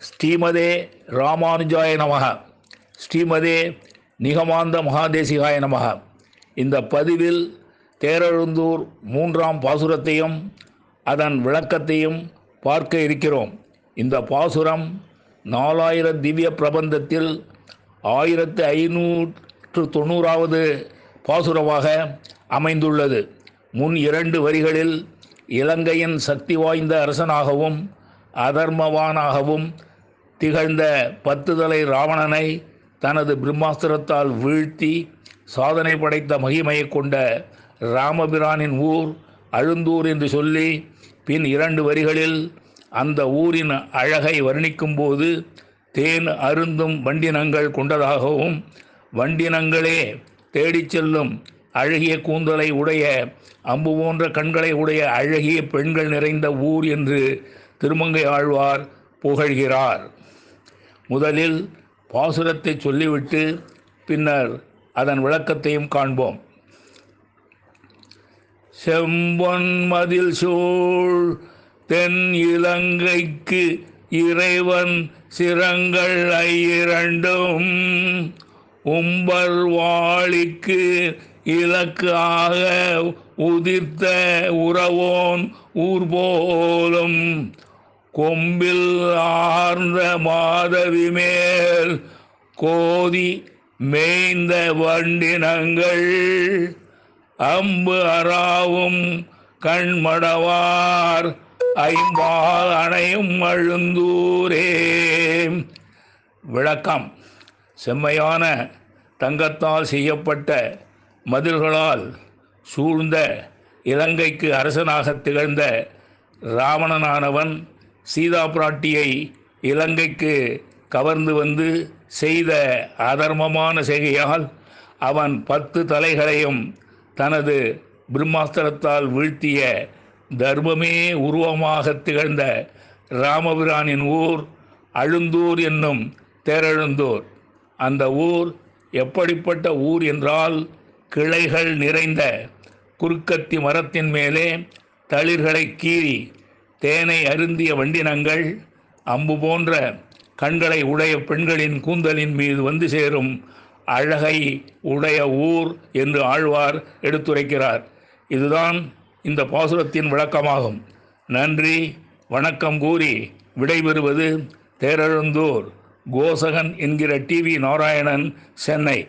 ஸ்ரீமதே ராமானுஜாய நமக ஸ்ரீமதே நிகமாந்த மகாதேசிகாய நமக இந்த பதிவில் தேரழுந்தூர் மூன்றாம் பாசுரத்தையும் அதன் விளக்கத்தையும் பார்க்க இருக்கிறோம். இந்த பாசுரம் நாலாயிர திவ்ய பிரபந்தத்தில் ஆயிரத்து ஐநூற்று தொண்ணூறாவது பாசுரமாக அமைந்துள்ளது. முன் இரண்டு வரிகளில் இலங்கையின் சக்தி வாய்ந்த அரசனாகவும் அதர்மவானாகவும் திகழ்ந்த பத்து தலை ராவணனை தனது பிரம்மாஸ்திரத்தால் வீழ்த்தி சாதனை படைத்த மகிமையை கொண்ட ராமபிரானின் ஊர் அழுந்தூர் என்று சொல்லி பின் இரண்டு வரிகளில் அந்த ஊரின் அழகை வர்ணிக்கும்போது தேன் அருந்தும் வண்டினங்கள் கொண்டதாகவும் வண்டினங்களே தேடிச் செல்லும் அழகிய கூந்தலை உடைய அம்பு போன்ற கண்களை உடைய அழகிய பெண்கள் நிறைந்த ஊர் என்று திருமங்கை ஆழ்வார் புகழ்கிறார். முதலில் பாசுரத்தை சொல்லிவிட்டு பின்னர் அதன் விளக்கத்தையும் காண்போம். செம்பொன்மதில் சூழ் தென் இலங்கைக்கு இறைவன் சிரங்கள் ஐரண்டும் உம்பர் வாளிக்கு இலக்காக உதிர்த்த உறவோன் ஊர் போலும் கொம்பில் ஆர்ந்த மாதவி மேல் கோதி மேய்ந்த வண்டினங்கள். அம்பு அறாவும் கண்மடவார் ஐம்பால் அணையும் அழுந்தூரே. விளக்கம். செம்மையான தங்கத்தால் செய்யப்பட்ட மதில்களால் சூழ்ந்த இலங்கைக்கு அரசனாக திகழ்ந்த ராவணனானவன் சீதா பிராட்டியை இலங்கைக்கு கவர்ந்து வந்து செய்த அதர்மமான செய்கையால் அவன் பத்து தலைகளையும் தனது பிரம்மாஸ்திரத்தால் வீழ்த்திய தர்மமே உருவமாக திகழ்ந்த ராமபிரானின் ஊர் அழுந்தூர் என்னும் தேரெழுந்தூர். அந்த ஊர் எப்படிப்பட்ட ஊர் என்றால் கிளைகள் நிறைந்த குறுக்கத்தி மரத்தின் மேலே தளிர்களை கீறி தேனை அருந்திய வண்டினங்கள் அம்பு போன்ற கண்களை உடைய பெண்களின் கூந்தலின் மீது வந்து சேரும் அழகை உடைய ஊர் என்று ஆழ்வார் எடுத்துரைக்கிறார். இதுதான் இந்த பாசுரத்தின் விளக்கமாகும். நன்றி வணக்கம் கூறி விடைபெறுவது தேரழுந்தூர் கோசகன் என்கிற டிவி நாராயணன் சென்னை.